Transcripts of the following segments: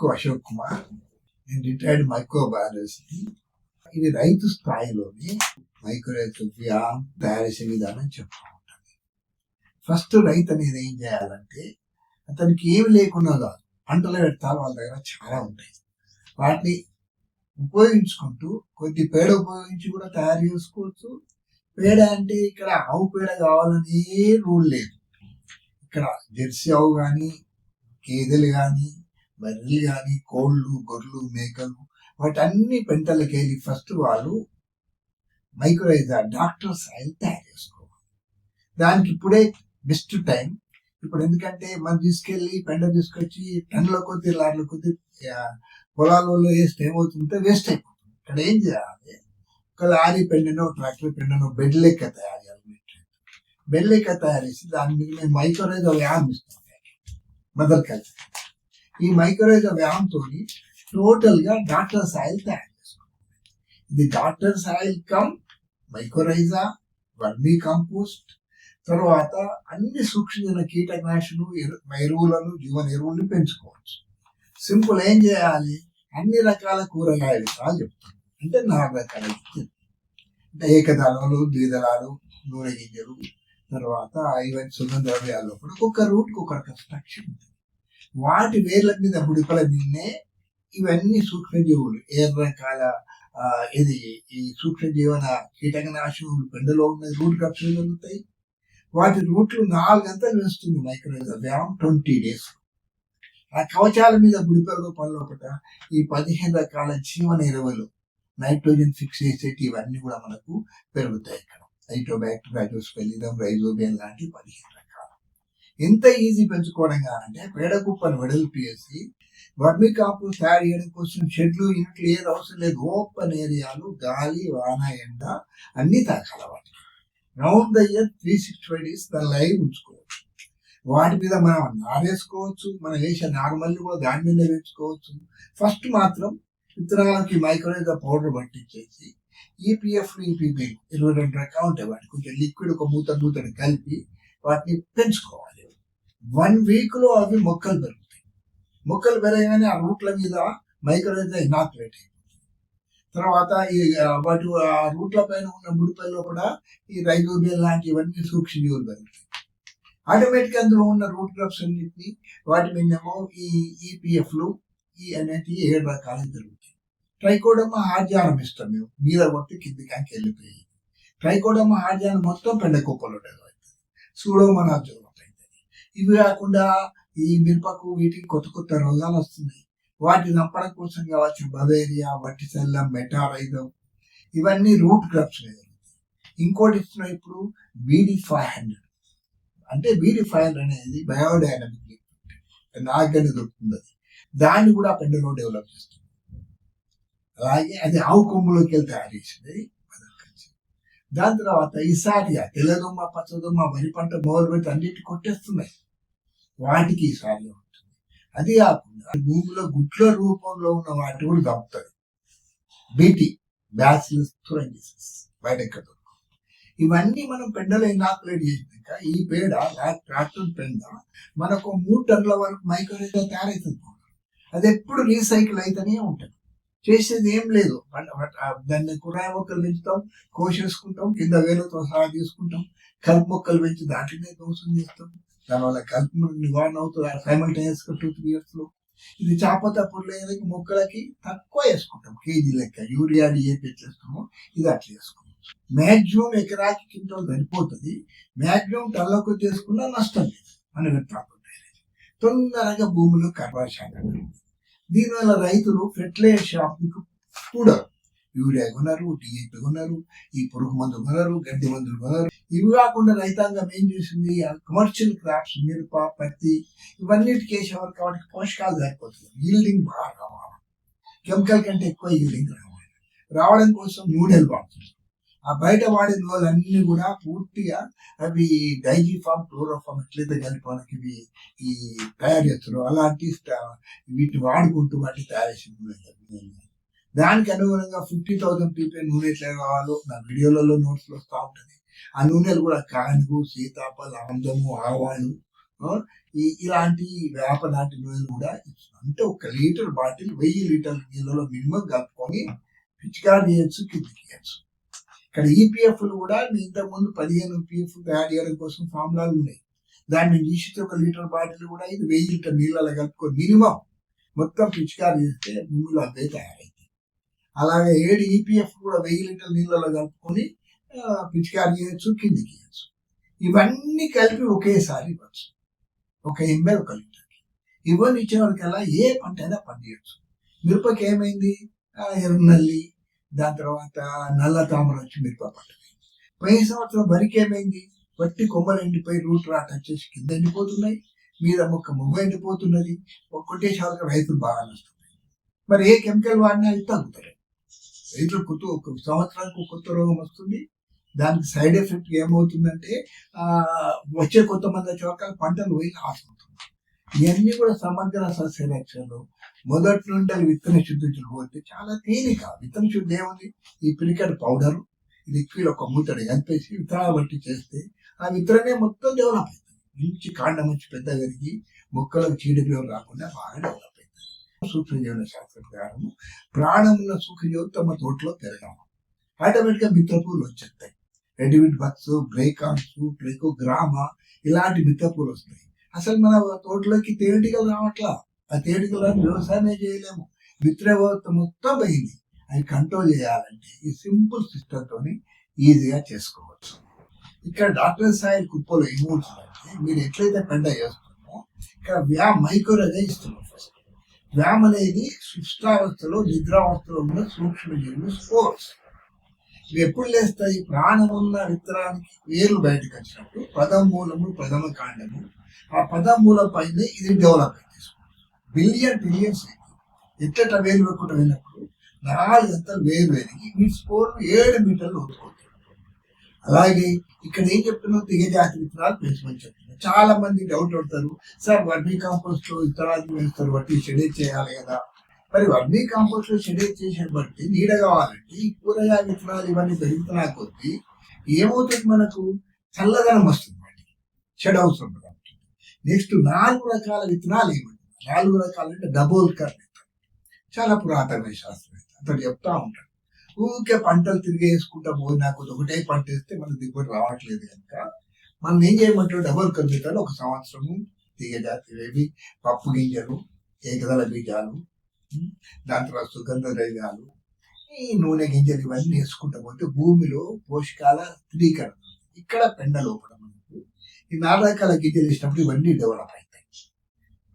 ముక్కు అశోక్ కుమార్ నేను retired microbiologist. ఇది రైతు స్థాయిలోని మైక్రో తయారు చేసే విధానం చెప్తూ ఉంటుంది. ఫస్ట్ రైతు అనేది ఏం చేయాలంటే అతనికి ఏమి లేకుండా కాదు పంటలు పెడతారు వాళ్ళ దగ్గర చాలా ఉంటాయి. వాటిని ఉపయోగించుకుంటూ కొద్ది పేడ ఉపయోగించి కూడా తయారు చేసుకోవచ్చు. పేడ అంటే ఇక్కడ ఆవు పేడ కావాలనే రూల్ లేదు. ఇక్కడ జెర్సీ ఆవు కానీ గేదెలు కానీ బర్రెలు కానీ కోళ్ళు గొర్రెలు మేకలు వాటన్ని పెంటలకి వెళ్ళి ఫస్ట్ వాళ్ళు మైక్రోరైజర్ డాక్టర్ సాయిల్ తయారు చేసుకోవాలి. దానికి ఇప్పుడే బెస్ట్ టైం. ఇప్పుడు ఎందుకంటే మనం తీసుకెళ్ళి పెండ తీసుకొచ్చి టన్నుల కొద్ది లార్ల కొద్ది పొలాలలో వేస్తే ఏమవుతుంటే వేస్ట్ అయిపోతుంది. ఇక్కడ ఏం చేయాలి? ఒక లారీ పెండనో ట్రాక్టర్ పెండనో బెడ్ లెక్క తయారు చేయాలి బెడ్ లెక్క తయారు చేసి దాని మీద మేము మైక్రోరైజర్ వ్యాయామం ఇస్తాం. Mother culture. ఈ మైక్రోరైజర్ వ్యాయామంతో టోటల్గా డాక్టర్ సాయిల్ తయారు చేసుకోవాలి ఇది doctor soil cum mycorrhiza vermicompost తర్వాత అన్ని సూక్ష్మజన కీటకనాశులు ఎరువులను జీవన ఎరువులను పెంచుకోవచ్చు. సింపుల్ ఏం చేయాలి? అన్ని రకాల కూరగాయ విత్తనాలు చెప్తాను అంటే నాలుగు రకాల అంటే ఏకదళాలు ద్విదళాలు నూనె గింజలు తర్వాత ఇవన్నీ సుగంధ ద్రవ్యాల్లో కూడా ఒక్కొక్క రూట్కి ఒక్కొక్క స్ట్రక్చర్ ఉంటుంది. వాటి వేర్ల మీద బుడిపల నిన్నే ఇవన్నీ సూక్ష్మజీవులు ఏ రకాల ఇది ఈ సూక్ష్మజీవన కీటకనాశనములు పెండలో ఉన్న రూట్ కప్సులు జరుగుతాయి. వాటి రూట్లు నాలుగంతలు వేస్తుంది మైక్రోవేవ్ వ్యాయామం ట్వంటీ డేస్. ఆ కవచాల మీద బుడిపల రూపంలో ఒకట ఈ పదిహేను రకాల జీవన ఎరువులు నైట్రోజన్ ఫిక్స్ చేసేటి ఇవన్నీ కూడా మనకు పెరుగుతాయి ఇక్కడ. ఐటోబ్యాక్టీరియా రైజోస్పెలిదం రైజోబియన్ లాంటి పదిహేను ఎంత ఈజీ పెంచుకోవడం అంటే పేడ కుప్పను వెడల్పు చేసి వర్మి కాపు తయారు చేయడం కోసం షెడ్లు ఇంట్లో ఏది అవసరం లేదు. ఓపెన్ ఏరియాలు గాలి వాన ఎండ అన్ని తాకాల వాటి round the year three sixty five days దాని లైవ్ ఉంచుకోవచ్చు. వాటి మీద మనం నారేసుకోవచ్చు. మనం వేసే నార్మల్ కూడా దాని మీద వేసుకోవచ్చు ఫస్ట్ మాత్రం విత్తనాలకి మైక్రోవేవ్ పౌడర్ పట్టించేసి ఈపీఎఫ్ ఈపీబీ ఇరవై రెండు రకాలు ఉంటాయి. వాటి కొంచెం లిక్విడ్ ఒక మూత మూతని కలిపి వాటిని పెంచుకోవాలి. వన్ వీక్లో అవి మొక్కలు పెరుగుతాయి. మొక్కలు పెరగగానే ఆ రూట్ల మీద మైక్రోవేవ్ ఇనాక్యులేట్ అయిపోతుంది తర్వాత ఈ వాటి ఆ రూట్ల పైన ఉన్న బుడిపల్లో కూడా ఈ రైజోబియల్ లాంటివన్నీ సూక్ష్మజీవులు పెరుగుతాయి. ఆటోమేటిక్ అందులో ఉన్న రూట్ క్రాప్స్ అన్నింటినీ వాటి మీదేమో ఈ ఈపీఎఫ్లు ఈ అనేవి ఏడు రకాలు జరుగుతాయి ట్రైకోడమ్మ హార్జానం ఇస్తాం మేము. మీద కొట్టి కిందికి వెళ్ళిపోయి. ట్రైకోడమ్మ హార్జానం మొత్తం పెండ కుప్పలు ఉంటుంది సూడోమనాజోలం ఇవి కాకుండా ఈ మిరపకు వీటికి కొత్త కొత్త రోగాలు వస్తున్నాయి. వాటిని చంపడం కోసం కావచ్చు బవేరియా వట్టిసెల్లం మెటారైజం ఇవన్నీ రూట్ క్రాప్స్ ఇంకోటి ఇస్తున్నాం ఇప్పుడు బీడీ ఫైవ్ హండ్రెడ్ అంటే బీడీ ఫైవ్ హండ్రెడ్ అనేది బయోడైనమిక్ నాగని దొరుకుతుంది. అది దాన్ని కూడా పెండలో డెవలప్ చేస్తుంది. అలాగే అది ఆవు కొమ్ములోకి వెళ్ళి తయారు చేసింది. దాని తర్వాత ఈసారి తెల్లదుమ్మ పచ్చదుమ్మ వరి పంట మొదలు పెట్టి అన్నిటి కొట్టేస్తున్నాయి. వాటికి ఈసారి ఉంటుంది అది కాకుండా భూమిలో గుట్ల రూపంలో ఉన్న వాటి కూడా చంపుతుంది బీటీ బ్యాసిలస్ థురంజిసిస్ బయట ఇవన్నీ మనం పెండలో ఇనాకులేట్ చేసినాక ఈ పేడ ట్రాక్టర్ పెండ మనకు మూడు టన్నుల వరకు మైక్రోవేవ్ తయారవుతుంది అది ఎప్పుడు రీసైకిల్ అవుతూనే ఉంటుంది. చేసేది ఏం లేదు. దాన్ని కురాయి మొక్కలు పెంచుతాం కోసేసుకుంటాం కింద వేలతో సహా తీసుకుంటాం కలుపు మొక్కలు పెంచి దాంట్లోనే దోషం చేస్తాం. దానివల్ల కలుపు నివారణ అవుతుంది సైమల్టేనియస్గా టూ త్రీ ఇయర్స్లో. ఇది చాప తప్పుడు మొక్కలకి తక్కువ వేసుకుంటాం. కేజీ లెక్క యూరియా డిఏపి ఎట్లా ఇది అట్లా వేసుకుంటాం. మ్యాక్సిమం ఎకరాకి కింద సరిపోతుంది. మ్యాక్సిమం టల్లకు చేసుకున్నా నష్టం లేదు. మన విత్తనాలు తొందరగా భూమిలో కర్వాశాఖ దీనివల్ల రైతులు ఫెర్టిలైజర్ షాప్కి కూడా యూరియా కొనరు డిఏపి కొనరు ఈ పురుగు మందు కొనరు గడ్డి మందులు కొనరు. ఇవి కాకుండా రైతాంగం ఏం చేసింది కమర్షియల్ క్రాప్స్ మిరప పత్తి ఇవన్నిటికి వేసేవారు కాబట్టి పోషకాలు సరిపోతుంది ఈల్డింగ్ బాగా రావాలి. కెమికల్ కంటే ఎక్కువ ఈల్డింగ్ రావాలి. రావడం కోసం నూనెలు వాడుతున్నారు. ఆ బయట వాడే నూనెలు కూడా పూర్తిగా అవి డైజీఫామ్ క్లోరోఫామ్ ఎట్లయితే కలిపి మనకి ఇవి ఈ తయారు చేస్తారు అలాంటి వీటిని వాడుకుంటూ వాటిని తయారు చేసిన దానికి అనుగుణంగా ఫిఫ్టీ థౌసండ్ పీపీ నూనె ఎట్లా కావాలో నా వీడియోలలో నోట్స్ వస్తూ ఉంటుంది. ఆ నూనెలు కూడా కానుగు సీతాఫల ఆమ్దము ఆవాలు ఈ ఇలాంటి వేప నాటి నూనెలు కూడా అంటే ఒక లీటర్ బాటిల్ వెయ్యి లీటర్ల నీళ్ళలో మినిమం కలుపుకొని పిచికారి చేయొచ్చు కిందికి చేయొచ్చు ఇక్కడ ఈపీఎఫ్లు కూడా మీ ఇంతకుముందు పదిహేను పీఎఫ్ తయారు చేయడం కోసం ఫార్ములాలు ఉన్నాయి. దాన్ని తీసితే ఒక లీటర్ బాటిల్ కూడా ఇది వెయ్యి లీటర్ నీళ్ళలో కలుపుకొని మినిమం మొత్తం పిచికారి చేస్తే భూమిలో అవే తయారైంది. అలాగే ఏడు ఈపీఎఫ్ కూడా వెయ్యి లీటర్ నీళ్ళలో కలుపుకొని పిచికారి చేయొచ్చు కిందికి చేయొచ్చు. ఇవన్నీ కలిపి ఒకేసారి ఇవ్వచ్చు. ఒక ఎంఎల్ ఒక లీటర్కి. ఇవన్నీ ఇచ్చేవాడికల్లా ఏ పంట అయినా పండియచ్చు మిరపకి ఏమైంది? ఎర్రనల్లి దాని తర్వాత నల్ల తామర వచ్చి మిరప పంటది పోయిన సంవత్సరం వరికి ఏమైంది? వట్టి కొమ్మలు ఎండిపోయి రూట్ రాట్ వచ్చేసి కింద ఎండిపోతున్నాయి మీద మొక్క మొగ్గ ఎండిపోతున్నది ఒక్కొక్కటే శాతం రైతులు బాగా నష్టపోయి మరి ఏ కెమికల్ వాడినా అది తగ్గుతాయి రైతులు కొత్త ఒక సంవత్సరానికి కొత్త రోగం వస్తుంది. దానికి సైడ్ ఎఫెక్ట్ ఏమవుతుందంటే వచ్చే కొత్త మంది చోట్ల పంటలు పోయి లాస్ అవుతుంది ఇవన్నీ కూడా సమగ్ర సస్యరక్షణలు మొదటి నుండి అది విత్తన శుద్ధి పోతే చాలా తేలిక. విత్తన శుద్ధి ఏముంది? ఈ పిరికడ్ పౌడర్ లిక్విడ్ ఒక మూతడి కలిపేసి విత్తనాలు బట్టి చేస్తే ఆ విత్తనమే మొత్తం డెవలప్ అవుతుంది. మంచి కాండం వచ్చి పెద్ద పెరిగి మొక్కలకు చీడపీడలు రాకుండా బాగా డెవలప్ అవుతుంది. సూక్ష్మజీవన శాస్త్ర ప్రకారం ప్రాణమున్న సూక్ష్మజీవులు తమ తోటలో పెరగము ఆటోమేటిక్గా మిత్రపూలు వచ్చేస్తాయి. రెడ్విడ్ బక్స్ బ్రేకాన్స్ ప్లేకు గ్రామ ఇలాంటి మిత్రపూలు వస్తాయి. అసలు మన తోటలోకి తేనెటీగలు రావట్లా? ఆ తేనెటీగలు రాని వ్యవసాయమే చేయలేము. మిత్ర మొత్తం పోయింది. అది కంట్రోల్ చేయాలంటే ఈ సింపుల్ సిస్టమ్ ఈజీగా చేసుకోవచ్చు. ఇక్కడ డాక్టర్ సాయి కుప్పలో ఏమవుతుందంటే మీరు ఎట్లయితే పెండ చేస్తున్నామో ఇక్కడ వ్యామ్ మైక్రోరగా ఇస్తున్నాం ఫస్ట్ వ్యామ్ అనేది సుష్టావస్థలో నిద్రావస్థలో ఉన్న సూక్ష్మజీవులు స్పోర్ట్స్ ఇవి ఎప్పుడు లేస్తాయి? ప్రాణమున్న విత్తనానికి వేలు బయటకు వచ్చినప్పుడు ప్రథమ మూలము ప్రథమ కాండము ఆ పదం మూలం పైన ఇది డెవలప్ అయింది బిలియన్ బిలియన్స్ ఎట్ట వేలు పెట్టుకుంటూ వెళ్ళినప్పుడు? నాలుగు అంతలు వేరు వేరికి మీ స్కోర్ ఏడు మీటర్లు ఒత్తుకోవచ్చు అలాగే ఇక్కడ ఏం చెప్తున్నావు దిగజాతి విత్తనాలు పెంచమని చెప్తున్నారు చాలా మంది డౌట్ పడతారు. సార్ వర్మీ కాంపోస్ట్లో విత్తనాలు వేస్తారు బట్టి షెడేజ్ చేయాలి కదా. మరి వర్మీ కాంపోస్ట్లో షెడేజ్ చేసే బట్టి నీడ కావాలంటే ఈ కూరగాయ విత్తనాలు ఇవన్నీ పెరుగుతున్నా కొద్దీ ఏమవుతుంది మనకు? చల్లదనం వస్తుంది. వాటికి షెడ్ అవసరం నెక్స్ట్ నాలుగు రకాల విత్తనాలు ఏమంటారు నాలుగు రకాలు అంటే డబోల్ కర్ విత్తనం. చాలా పురాతనమైన శాస్త్రవేత్త అతడు చెప్తా ఉంటాడు. ఊరికే పంటలు తిరిగి వేసుకుంటా పోయి నాకు ఒకటే పంట వేస్తే మన దిగుబడి రావట్లేదు కనుక మనం ఏం చేయమంటారు డబుల్ కర్ ఒక సంవత్సరము తీగజాతి వేవి పప్పు గింజలు ఏకదళ బీజాలు దాని తర్వాత సుగంధ ద్రవ్యాలు ఈ నూనె గింజలు ఇవన్నీ వేసుకుంటా పోతే భూమిలో పోషకాల స్థిరీకరణ. ఇక్కడ పెండ లోపల. ఈ నాటకాల గీతలు వేసినప్పుడు ఇవన్నీ డెవలప్ అవుతాయి.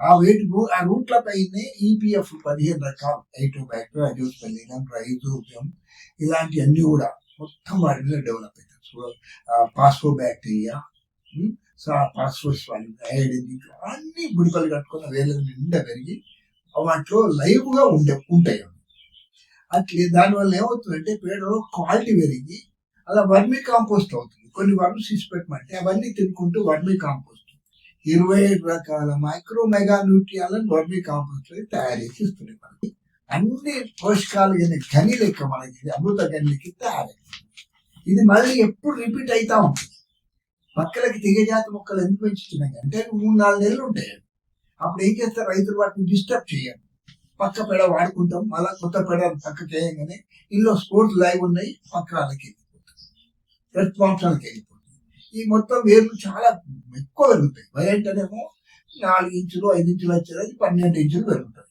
ఆ వెయిట్ ఆ రూట్ల పైనే ఈపీఎఫ్ పదిహేను రకాలు ఐటోబ్యాక్టర్ పెళ్ళినం రైజోబియం ఇలాంటి అన్ని కూడా మొత్తం వాటి మీద డెవలప్ అవుతాయి. సో ఆ బ్యాక్టీరియా పాస్పోస్ ఐడిన్ అన్ని బుడిపలు కట్టుకున్న వేల నిండా పెరిగి వాటిలో లైవ్గా ఉండే ఉంటాయి అట్లే దానివల్ల ఏమవుతుందంటే పేడలో క్వాలిటీ పెరిగి అలా వర్మీ కాంపోస్ట్ అవుతుంది. కొన్ని వర్మ్స్ తీసి పెట్టమంటే అవన్నీ తినుకుంటూ వర్మీ కాంపోస్ట్ ఇరవై రకాల మైక్రో మెగా న్యూట్రియాలను వర్మీ కాంపోస్ట్ తయారు చేసి ఇస్తున్నాయి మనకి. అన్ని పోషకాలు కానీ గని లెక్క మనకి ఇది అమృత గని లెక్క తయారైంది ఇది మళ్ళీ ఎప్పుడు రిపీట్ అవుతా ఉంటుంది. పక్కలకి తెగజాతి మొక్కలు ఎందుకు పెంచుతున్నాయి అంటే మూడు నాలుగు నెలలు ఉంటాయి. అప్పుడు ఏం చేస్తారు? రైతులు వాటిని డిస్టర్బ్ చేయాలి. పక్క పెడ వాడుకుంటాం మళ్ళీ కొత్త పెడ పక్క చేయగానే ఇందులో స్పోర్ట్స్ లైవ్ ఉన్నాయి పక్క వాళ్ళకి వెళ్ళిపోతుంది ఈ మొత్తం వేర్లు చాలా ఎక్కువ పెరుగుతాయి. వైంటనేమో నాలుగు ఇంచులు ఐదు ఇంచులు వచ్చేది పన్నెండు ఇంచులు పెరుగుతుంది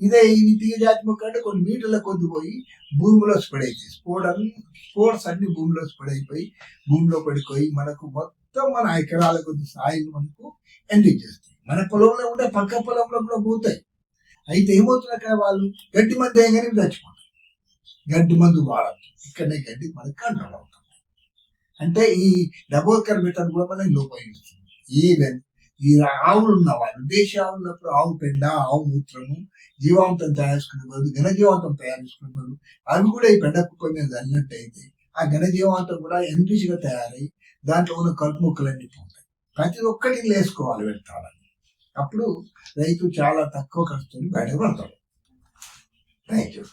ఇదే ఈ తీగజాతి మొక్క అంటే కొన్ని మీటర్ల కొద్ది పోయి భూమిలో స్ప్రెడ్ అవుతాయి స్పోర్ట్ అన్ని స్పోర్ట్స్ అన్ని భూమిలో స్ప్రెడ్ అయిపోయి భూమిలో పడిపోయి మనకు మొత్తం మన ఎకరాల కొద్ది సాయిలు మనకు ఎండిక్ చేస్తాయి. మన పొలంలో ఉంటే పక్క పొలంలో కూడా పోతాయి. అయితే ఏమవుతుంది అక్కడ వాళ్ళు? గడ్డి మందు వేయగానే చచ్చిపోతారు. గడ్డి మందు వాడద్దు ఇక్కడనే గడ్డి మనకు కంట్రోల్ అవుతుంది. అంటే ఈ డబోకర్ కర్బిటన్ కూడా మనకి ఉపయోగిస్తుంది ఈవెన్ ఈ ఆవులు ఉన్నవాళ్ళు వాళ్ళు ఆవులు ఉన్నప్పుడు ఆవు పెండ ఆవు మూత్రము జీవాంతం తయారు చేసుకునే బదులు ఘనజీవాంతం తయారు చేసుకునే బదులు అవి కూడా ఈ పెండ కుప్ప మీద చల్లినట్టయితే ఆ ఘనజీవాంతం కూడా ఎన్రిచ్గా తయారై దాంట్లో ఉన్న కలుపు మొక్కలన్నీ పోతాయి. ప్రతి ఒక్కటి వేసుకోవాలి వెళ్తాడని అప్పుడు రైతు చాలా తక్కువ ఖర్చుతో బయటపడతాడు థ్యాంక్ యూ